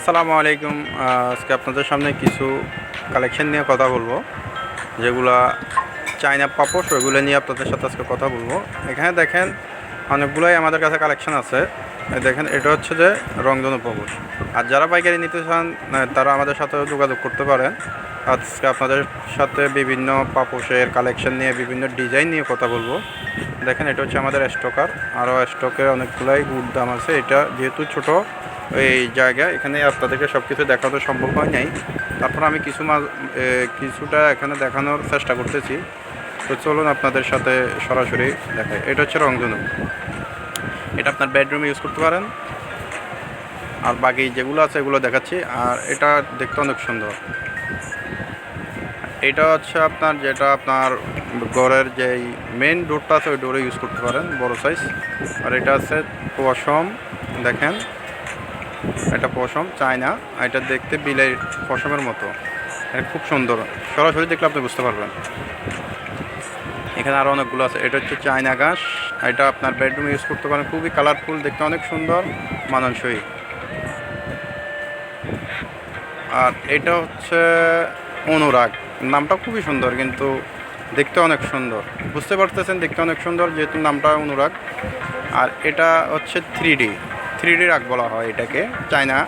আসসালামু আলাইকুম। আজকে আপনাদের সামনে কিছু কালেকশন নিয়ে কথা বলব, যেগুলা চায়না পাপোশ, ওইগুলো নিয়ে আপনাদের সাথে আজকে কথা বলব। এখানে দেখেন অনেকগুলোই আমাদের কাছে কালেকশন আছে। দেখেন, এটা হচ্ছে যে রংধনু পাপোশ। আর যারা পাইকারি নিতে চান তারা আমাদের সাথে যোগাযোগ করতে পারেন। আজকে আপনাদের সাথে বিভিন্ন পাপোশের কালেকশন নিয়ে বিভিন্ন ডিজাইন নিয়ে কথা বলব। দেখেন এটা হচ্ছে আমাদের স্টকার আরও স্টকের অনেকগুলাই গুড দাম আছে। এটা যেহেতু ছোট এই জায়গা এখানে আপনাদেরকে সব কিছু দেখানো সম্ভব হয় নাই। তারপর আমি কিছু এ, কিছুটা এখানে দেখানোর চেষ্টা করতেছি। তো চলুন আপনাদের সাথে সরাসরি দেখাই। এটা হচ্ছে রংধনু। এটা আপনার বেডরুমে ইউজ করতে পারেন। আর বাকি যেগুলো আছে এগুলো দেখাচ্ছি। আর এটা দেখতে অনেক সুন্দর। এটা হচ্ছে আপনার যেটা আপনার ঘরের যেই মেন ডোরটা আছে, ওই ডোরে ইউজ করতে পারেন, বড় সাইজ আর এটা আছে পশম, দেখেন। এটা পশম, চায়না। এটা দেখতে বিলের পশমের মতো। এটা খুব সুন্দর। সরাসরি দেখলে আপনি বুঝতে পারবেন। এখানে আরও অনেকগুলো আছে। এটা হচ্ছে চায়না ঘাস। এটা আপনার বেডরুমে ইউজ করতে পারেন। খুবই কালারফুল দেখতে অনেক সুন্দর, মানানসই। আর এটা হচ্ছে অনুরাগ। নামটা খুবই সুন্দর, কিন্তু দেখতে অনেক সুন্দর। বুঝতে পারতেছেন দেখতে অনেক সুন্দর, যেহেতু নামটা অনুরাগ। আর এটা হচ্ছে থ্রি ডি থ্রি ডি রাগ বলা হয় এটাকে, চায়না।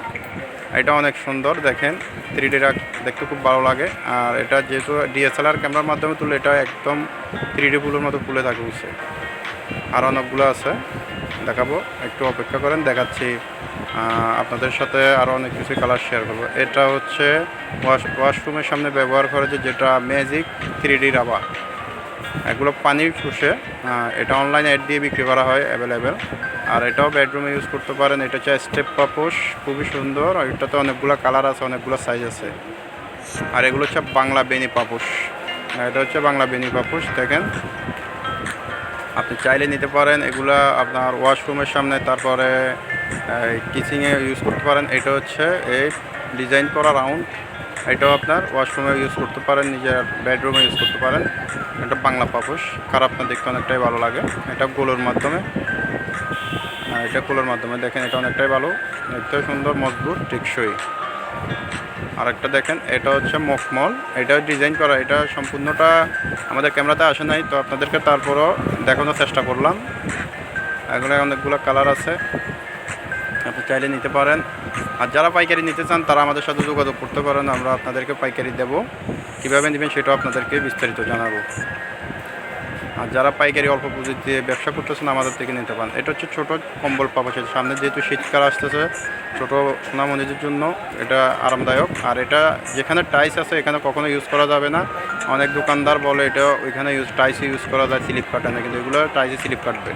এটা অনেক সুন্দর, দেখেন। থ্রি ডি রাগ দেখতে খুব ভালো লাগে। আর এটা যেহেতু ডিএসএলআর ক্যামেরার মাধ্যমে তুলে, এটা একদম থ্রি ডি ফুলের মতো ফুলে থাকে আর অনেকগুলো আছে। দেখাবো একটু অপেক্ষা করেন দেখাচ্ছি আপনাদের সাথে আরও অনেক কিছু কালার শেয়ার করব। এটা হচ্ছে ওয়াশ ওয়াশরুমের সামনে ব্যবহার করে যে যেটা ম্যাজিক থ্রি ডি রাবার এগুলো পানি আহ, এটা অনলাইনে অ্যাড দিয়ে বিক্রি করা হয় অ্যাভেলেবেল আর এটাও বেডরুমে ইউজ করতে পারেন। এটা হচ্ছে স্টেপ পাপোশ খুবই সুন্দর। আর এটাতে অনেকগুলো কালার আছে অনেকগুলো সাইজ আছে। আর এগুলো হচ্ছে বাংলা বেনি পাপোশ এটা হচ্ছে বাংলা বেনি পাপোশ দেখেন। আপনি চাইলে নিতে পারেন, এগুলা আপনার ওয়াশরুমের সামনে, তারপরে কিচিংয়ে ইউজ করতে পারেন। এটা হচ্ছে এই ডিজাইন করা রাউন্ড এটাও আপনার ওয়াশরুমে ইউজ করতে পারেন, নিজের বেডরুমে ইউজ করতে পারেন। এটা বাংলা পাপোশ খারাপ না দেখতে অনেকটাই ভালো লাগে। এটা গোলোর মাধ্যমে। এটা গোলোর মাধ্যমে দেখেন, এটা অনেকটাই ভালো। দেখতে সুন্দর, মজবুত, টেকসই। আরেকটা দেখেন, এটা হচ্ছে মখমল। এটা ডিজাইন করা, এটা সম্পূর্ণটা আমাদের ক্যামেরাতে আসে নাই, তো আপনাদেরকে তারপরও দেখানোর চেষ্টা করলাম। এগুলো অনেকগুলো কালার আছে, আপনি চাইলে নিতে পারেন। আর যারা পাইকারি নিতে চান, তারা আমাদের সাথে যোগাযোগ করতে পারেন, আমরা আপনাদেরকে পাইকারি দেব। কীভাবে নেবেন সেটাও আপনাদেরকে বিস্তারিত জানাব। আর যারা পাইকারি অল্প পুঁজি দিয়ে ব্যবসা করতেছেন, আমাদের থেকে নিতে পারেন। এটা হচ্ছে ছোটো কম্বল পাপাসের সামনে যেহেতু শীতকাল আসতেছে, ছোটো সোনামণিদের জন্য এটা আরামদায়ক। আর এটা যেখানে টাইস আছে, এখানে কখনো ইউজ করা যাবে না। অনেক দোকানদার বলে এটা ওইখানে ইউজ টাইসে ইউজ করা যায় স্লিপ না কিন্তু এগুলো টাইসে স্লিপ কাটবে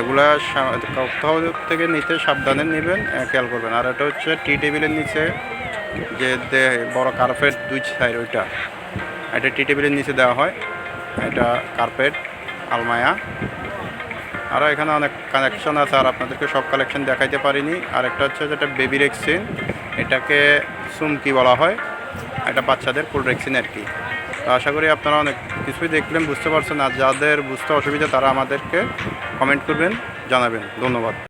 এগুলা কোথাও থেকে নিতে সাবধানে নেবেন খেয়াল করবেন। আর এটা হচ্ছে টি টেবিলের নিচে যে বড় কার্পেট দুই সাইড ওইটা। এটা টি টেবিলের নিচে দেওয়া হয়। এটা কার্পেট আলমায়া। আরও এখানে অনেক কালেকশন আছে, আর আপনাদেরকে সব কালেকশন দেখাইতে পারিনি। আর একটা হচ্ছে যেটা বেবি রেক্সিন এটাকে সুমকি বলা হয়। এটা বাচ্চাদের কোল্ড রেক্সিন আর কি। তো আশা করি আপনারা অনেক কিছুই দেখলেন, বুঝতে পারছেন, আর যাদের বুঝতে অসুবিধা, তারা আমাদেরকে কমেন্ট করবেন, জানাবেন। ধন্যবাদ।